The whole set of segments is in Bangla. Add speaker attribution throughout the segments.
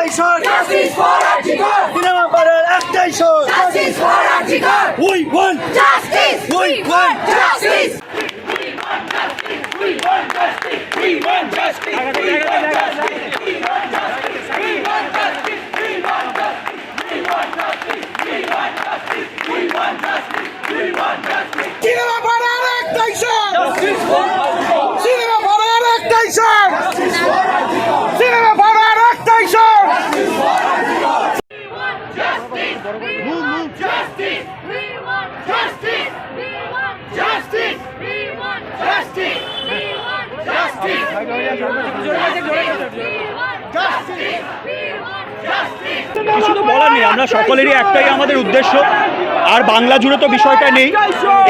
Speaker 1: একটাই shot
Speaker 2: Justice for Archicor!
Speaker 1: Cinema পাড়ার একটাই shot
Speaker 2: Justice for Archicor!
Speaker 1: We want
Speaker 2: Justice!
Speaker 1: We want
Speaker 2: Justice!
Speaker 1: Cinema পাড়ার একটাই শট সিনেমা পাড়ার একটাই শট সিনেমা পাড়ার একটাই shot
Speaker 3: Justice! We want justice! We want justice! We want justice! We want justice! We want justice! We want justice!
Speaker 4: তো বলার নেই, আমরা সকলেরই একটাই আমাদের উদ্দেশ্য। আর বাংলা জুড়ে তো বিষয়টা নেই।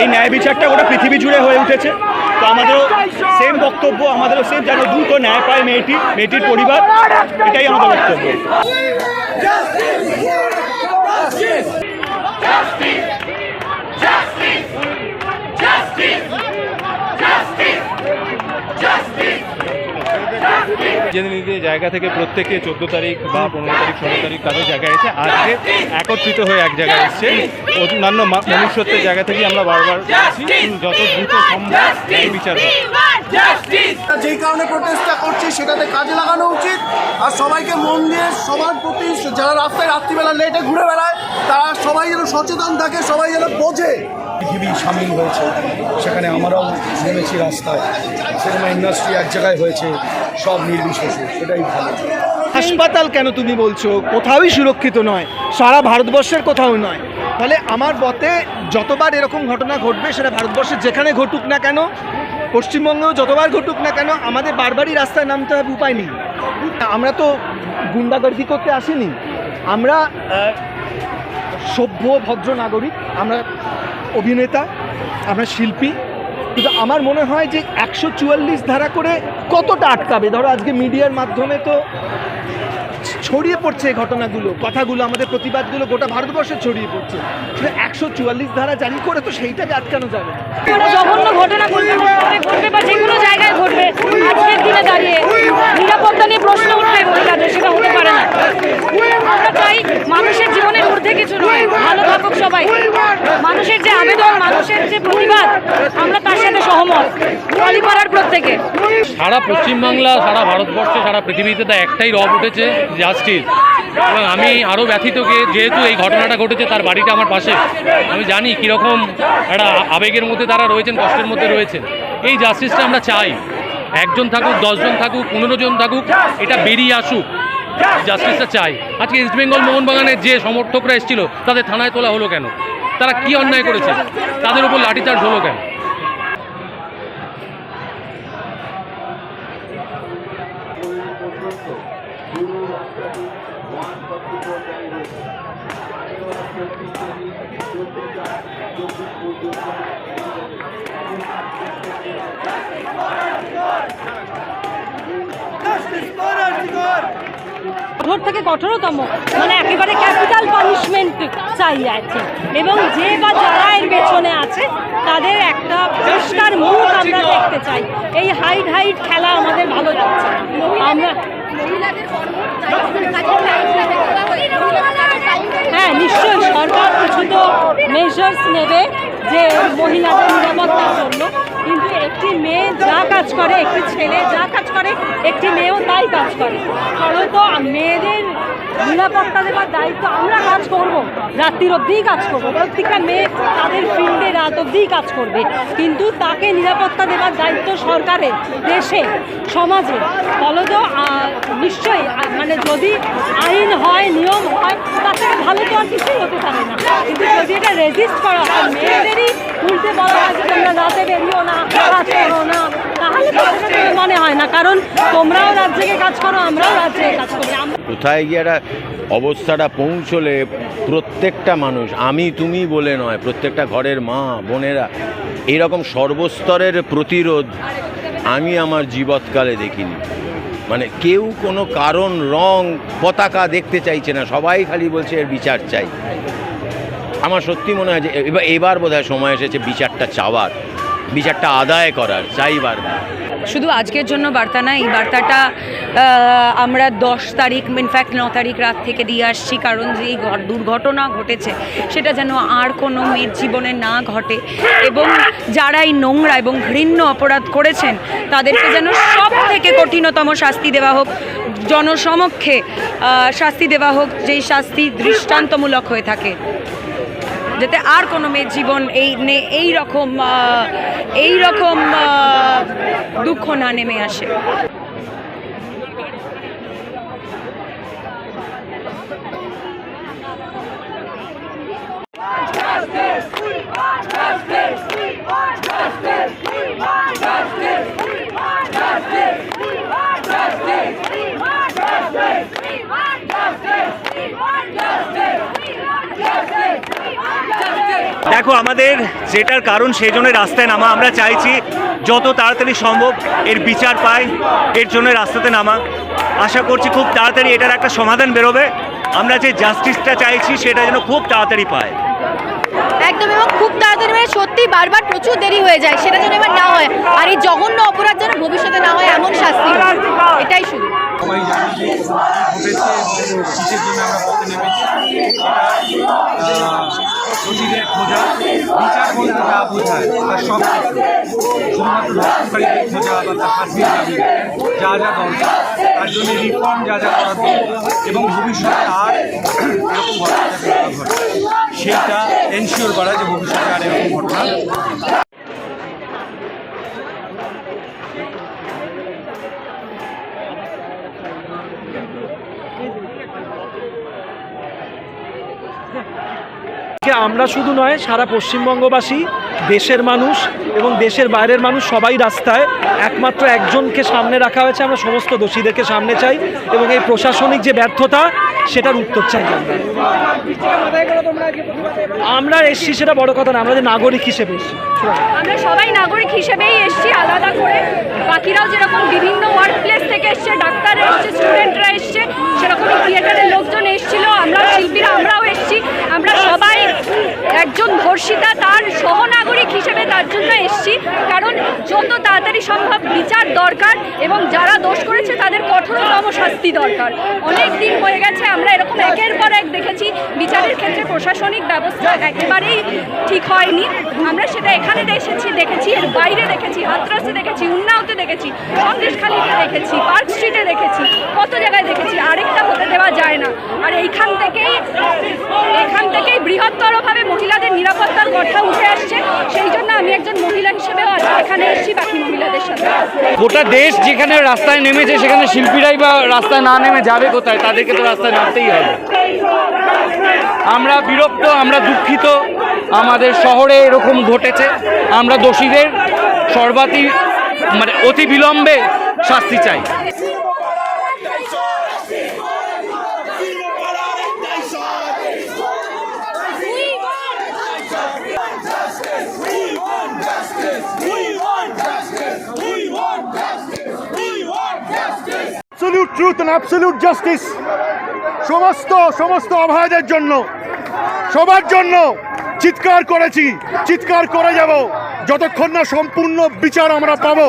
Speaker 4: এই ন্যায় বিচারটা গোটা পৃথিবী জুড়ে হয়ে উঠেছে। তো আমাদেরও সেম বক্তব্য, আমাদেরও সেম যেন দ্রুত ন্যায় পায় মেয়েটি, মেয়েটির পরিবার, এটাই আমাদের বক্তব্য।
Speaker 5: প্রতিনিধি জায়গা থেকে প্রত্যেকে চোদ্দ তারিখ বা পনেরো তারিখ, ষোলো তারিখ তাদের জায়গায় এসে আজকে একত্রিত হয়ে এক জায়গায় এসছে। অন্যান্য মনুষ্যত্বের জায়গা থেকে আমরা বারবার যত দ্রুত সম্ভব বিচার
Speaker 1: যেই কারণে প্রটেস্টটা করছি, সেটাতে কাজে লাগানো উচিত। আর সবাইকে মন দিয়ে সবার প্রতি যারা রাস্তায় রাত্রিবেলা লেটে ঘুরে বেড়ায়, তারা সবাই যেন সচেতন থাকে, সবাই যেন বোঝে পৃথিবী সামিল হয়েছে। সেখানে আমরাও নেমেছি রাস্তায়। সিনেমা ইন্ডাস্ট্রি এক জায়গায় হয়েছে, সব নির্বিশেষে, সেটাই ভালো।
Speaker 6: হাসপাতাল কেন তুমি বলছো? কোথাওই সুরক্ষিত নয়। সারা ভারতবর্ষের কোথাও নয়। তাহলে আমার মতে যতবার এরকম ঘটনা ঘটবে, সেটা ভারতবর্ষের যেখানে ঘটুক না কেন, পশ্চিমবঙ্গেও যতবার ঘটুক না কেন, আমাদের বারবারই রাস্তায় নামতে হবে, উপায় নেই। আমরা তো গুন্ডাগর্দি করতে আসিনি। আমরা সভ্য, ভদ্র নাগরিক, আমরা অভিনেতা আমরা শিল্পী। কিন্তু আমার মনে হয় যে একশো চুয়াল্লিশ ধারা করে কতটা আটকাবে? ধরো আজকে মিডিয়ার মাধ্যমে তো ছড়িয়ে পড়ছে এই ঘটনাগুলো, কথাগুলো, আমাদের প্রতিবাদগুলো গোটা ভারতবর্ষে ছড়িয়ে পড়ছে। একশো চুয়াল্লিশ ধারা জারি করে তো সেইটাকে আটকানো যাবে
Speaker 7: জঘন্য ঘটনা ঘটবে বা যে কোনো জায়গায় ঘটবে, আজকের দিনে দাঁড়িয়ে নিরাপত্তা নিয়ে প্রশ্ন উঠবে সেটা হতে পারে না আমরা চাই মানুষের জীবনের ঊর্ধ্বে কিছু নয় ভালো থাকুক সবাই। মানুষের যে আবেদন, মানুষের যে প্রতিবাদ, আমরা তার সাথে সহমত। টলিপাড়ার প্রত্যেকে।
Speaker 8: সারা পশ্চিমবাংলা, সারা ভারতবর্ষে, সারা পৃথিবীতে তা একটাই রব উঠেছে, জাস্টিস। এবং আমি আরও ব্যথিত যেহেতু এই ঘটনাটা ঘটেছে, তার বাড়িটা আমার পাশে। আমি জানি কীরকম একটা আবেগের মধ্যে তারা রয়েছেন, কষ্টের মধ্যে রয়েছেন। এই জাস্টিসটা আমরা চাই। একজন থাকুক, দশজন থাকুক, পনেরো জন থাকুক, এটা বেরিয়ে আসুক। জাস্টিসটা চাই। আজকে ইস্ট বেঙ্গল মোহনবাগানের যে সমর্থকরা এসেছিল তাদের থানায় তোলা হলো কেন? তারা কি অন্যায় করেছে? তাদের উপর লাঠিচার্জ হলো কেন?
Speaker 7: কঠোর থেকে কঠোরতম। মানে একেবারে ক্যাপিটাল পানিশমেন্ট চাই আছে। এবং যে বা যারা এর পেছনে আছে, তাদের একটা পরিষ্কার মুখ আমরা দেখতে চাই। এই হাইট হাইট খেলা আমাদের ভালো লাগছে। আমরা হ্যাঁ নিশ্চয়ই সরকার কিছু তো মেজার্স নেবে যে মহিলাদের নিরাপত্তার জন্য। একটি মেয়ে যা কাজ করে, একটি ছেলে যা কাজ করে, একটি মেয়েও তাই কাজ করে। ফলত মেয়েদের নিরাপত্তা দেওয়ার দায়িত্ব আমরা কাজ করব। রাত্রির অবধিই কাজ করব। প্রত্যেকটা মেয়ে তাদের ফিল্ডে রাত অবধিই কাজ করবে। কিন্তু তাকে নিরাপত্তা দেওয়ার দায়িত্ব সরকারের দেশে, সমাজে। ফলত নিশ্চয়ই মানে যদি আইন হয়, নিয়ম হয় তার থেকে ভালো তো আর কিছুই হতে পারে না। কিন্তু যদি এটা রেজিস্ট করা হয়, মেয়েদেরই বলা তোমরা রাতে বেরিও না না। তাহলে মনে হয় না, কারণ তোমরাও জেগে কাজ করো, আমরাও রাত জেগে কাজ করি
Speaker 9: কোথায় গিয়ে একটা অবস্থাটা পৌঁছলে প্রত্যেকটা মানুষ, আমি তুমি বলে নয়, প্রত্যেকটা ঘরের মা, বোনেরা, এরকম সর্বস্তরের প্রতিরোধ আমি আমার জীবৎকালে দেখিনি। মানে কেউ কোনো কারণ, রং, পতাকা দেখতে চাইছে না, সবাই খালি বলছে এর বিচার চাই। আমার সত্যি মনে হয় যে, এবার এবার বোধহয় সময় এসেছে বিচারটা চাওয়ার, বিচারটা আদায় করার, চাইবার।
Speaker 10: শুধু আজকের জন্য বার্তা না, এই বার্তাটা আমরা দশ তারিখ ইনফ্যাক্ট ন তারিখ রাত থেকে দিয়ে আসছি, কারণ যে এই দুর্ঘটনা ঘটেছে, সেটা যেন আর কোনো মেয়ের জীবনে না ঘটে। এবং যারা এই নোংরা এবং ঘৃণ্য অপরাধ করেছেন, তাদেরকে যেন সব থেকে কঠিনতম শাস্তি দেওয়া হোক, জনসমক্ষে শাস্তি দেওয়া হোক, যেই শাস্তি দৃষ্টান্তমূলক হয়ে থাকে। যাতে আর কোনো মেয়ের জীবন এই এই রকম এই রকম দুঃখ না নেমে আসে।
Speaker 4: দেখো, আমাদের যেটার কারণ সেই জন্য রাস্তায় নামা। আমরা চাইছি যত তাড়াতাড়ি সম্ভব এর বিচার পাই, এর জন্য রাস্তাতে নামা। আশা করছি খুব তাড়াতাড়ি এটার একটা সমাধান বেরোবে। আমরা যে জাস্টিসটা চাইছি, সেটা যেন খুব তাড়াতাড়ি পায়।
Speaker 11: একদম, এবং খুব তাড়াতাড়ি মানে সত্যি বারবার প্রচুর দেরি হয়ে যায়, সেটা যেন এবার না হয়। আর এই জঘন্য অপরাধ যেন ভবিষ্যতে না হয়, এমন শাস্তি। এটাই শুধু।
Speaker 5: সবাই জানি ঘটেছে কিসের জন্য আমরা পথে নেমেছি। খোঁজা, বিচার বলতে যা বোঝায় তার সব শুধুমাত্র ধর্ষণকারীদের খোঁজা বা তার ফাঁসির দাবি যা যা দরকার। তার জন্য রিফর্ম যা যা এবং ভবিষ্যতে আর এরকম ঘটনা ঘটে সেটা এনশিওর করা যে ভবিষ্যতে আর এরকম ঘটনা
Speaker 12: আজকে আমরা শুধু নয়, সারা পশ্চিমবঙ্গবাসী, দেশের মানুষ এবং দেশের বাইরের মানুষ সবাই রাস্তায় একমাত্র একজনকে সামনে রাখা হয়েছে। আমরা সমস্ত দোষীদেরকে সামনে চাই এবং এই প্রশাসনিক যে ব্যর্থতা, সেটার উত্তর চাই আমরা। এসছি সেটা বড় কথা না আমরা যে নাগরিক হিসেবে এসছি।
Speaker 10: আমরা সবাই নাগরিক হিসেবেই এসছি আলাদা করে। বাকিরাও যেরকম বিভিন্ন ওয়ার্ক প্লেস থেকে এসছে, ডাক্তাররা এসছে স্টুডেন্টরা এসছে সেরকমই থিয়েটারের লোকজন এসছিল আমরা শিল্পীরা আমরাও এসছি আমরা সবাই একজন ধর্ষিতা তার সহনাগরিক হিসেবে তার জন্য এসছি। কারণ যত তাড়াতাড়ি সম্ভব। বিচার দরকার এবং যারা দোষ করেছে, তাদের কঠোরতম শাস্তি দরকার। অনেক দিন হয়ে গেছে, আমরা এরকম একের পর এক দেখেছি। বিচারের ক্ষেত্রে প্রশাসনিক ব্যবস্থা একেবারেই ঠিক হয়নি। আমরা সেটা এখানে এসেছি দেখেছি, এর বাইরে দেখেছি, হাতরাসে দেখেছি, উন্নাওতে দেখেছি, সন্দেশখালীতে দেখেছি, পার্ক স্ট্রিটে দেখেছি, কত জায়গায় দেখেছি, আরেকটা হতে দেওয়া যায় না। আর এইখান থেকেই এখান থেকেই বৃহত্তরভাবে মহিলাদের নিরাপত্তার কথা উঠে আসছে। সেই জন্য আমি একজন মহিলা হিসেবেও আজকে এখানে এসেছি বাকি মহিলাদের সাথে।
Speaker 13: গোটা দেশ যেখানে রাস্তায় নেমেছে, সেখানে শিল্পীরাই বা রাস্তায় না নেমে যাবে কোথায়? তাদেরকে তো রাস্তায় নামতেই হবে। আমরা বিরক্ত, আমরা দুঃখিত। আমাদের শহরে এরকম ঘটেছে। আমরা দোষীদের সর্বাতি মানে অতি বিলম্বে শাস্তি চাই।
Speaker 14: Absolute truth and absolute justice সমস্ত সমস্ত অভয়দের জন্য, সবার জন্য চিৎকার করেছি, চিৎকার করে যাব। যতক্ষণ না সম্পূর্ণ বিচার আমরা পাবো।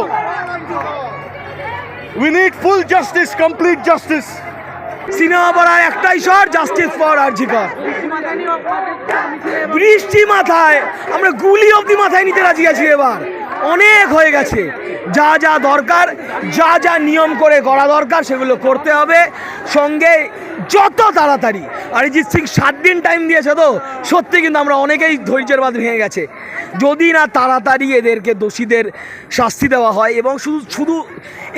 Speaker 14: We need full justice complete justice
Speaker 12: cinema পড়ার একটাই স্বর জাস্টিস ফর আর্জিকর বৃষ্টি মাথায়, আমরা গুলি অবধি মাথায় নিতে রাজি আছি এবার। অনেক হয়ে গেছে। যা যা দরকার, যা যা নিয়ম করে করা দরকার, সেগুলো করতে হবে। সঙ্গে যত তাড়াতাড়ি। অরিজিৎ সিং সাত দিন টাইম দিয়েছে তো, সত্যি কিন্তু আমরা অনেকেই ধৈর্যের বাদ ভেঙে গেছে। যদি না তাড়াতাড়ি এদেরকে দোষীদের শাস্তি দেওয়া হয় এবং শুধু শুধু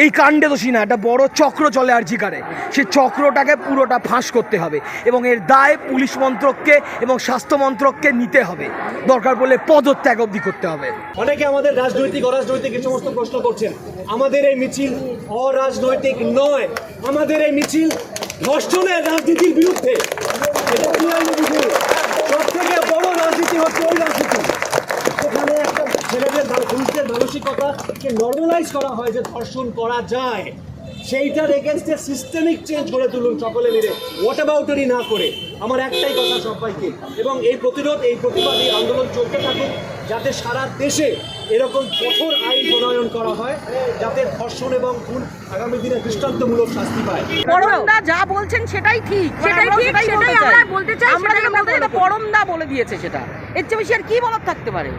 Speaker 12: এই কাণ্ডে দোষী না, একটা বড় চক্র চলে আর জিকারে সেই চক্রটাকে পুরোটা ফাঁস করতে হবে এবং এর দায় পুলিশ মন্ত্রককে এবং স্বাস্থ্য মন্ত্রককে নিতে হবে। দরকার পড়লে পদত্যাগ অবধি করতে হবে।
Speaker 15: অনেকে আমাদের রাজনৈতিক, অরাজনৈতিক এই সমস্ত প্রশ্ন করছেন। আমাদের এই মিছিল অরাজনৈতিক নয়। আমাদের এই মিছিল ধর্ষণের রাজনীতির বিরুদ্ধে। এটা বুঝুন। সব থেকে বড় রাজনীতি হচ্ছে ওই রাজনীতি। সেখানে একটা ছেলেদের পুরুষদের মানসিকতাকে নর্মালাইজ করা হয় যে ধর্ষণ করা যায়। সেইটার এগেনস্টে সিস্টেমিক চেঞ্জ করে তুলুন সকলে মিলে। হোয়াট অ্যাবাউটারি না করে? আমার একটাই কথা সবাইকে। এবং এই প্রতিরোধ, এই প্রতিবাদ আন্দোলন চলতে থাকুক। যাতে সারা দেশে এরকম কঠোর আইন প্রণয়ন করা হয় যাতে ধর্ষণ এবং খুন আগামী দিনে দৃষ্টান্তমূলক শাস্তি পায়।
Speaker 13: পরমদা যা বলছেন সেটাই ঠিক সেটাই ঠিক সেটাই আমরা বলতে চাই। আমরা বলতে পরমদা বলে দিয়েছে সেটা। এর চেয়ে বেশি আর কি বলার থাকতে পারে?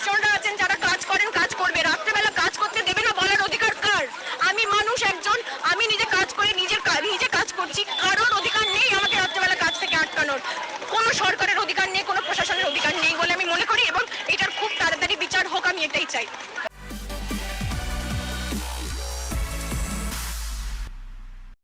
Speaker 13: সৈন্যরা আছেন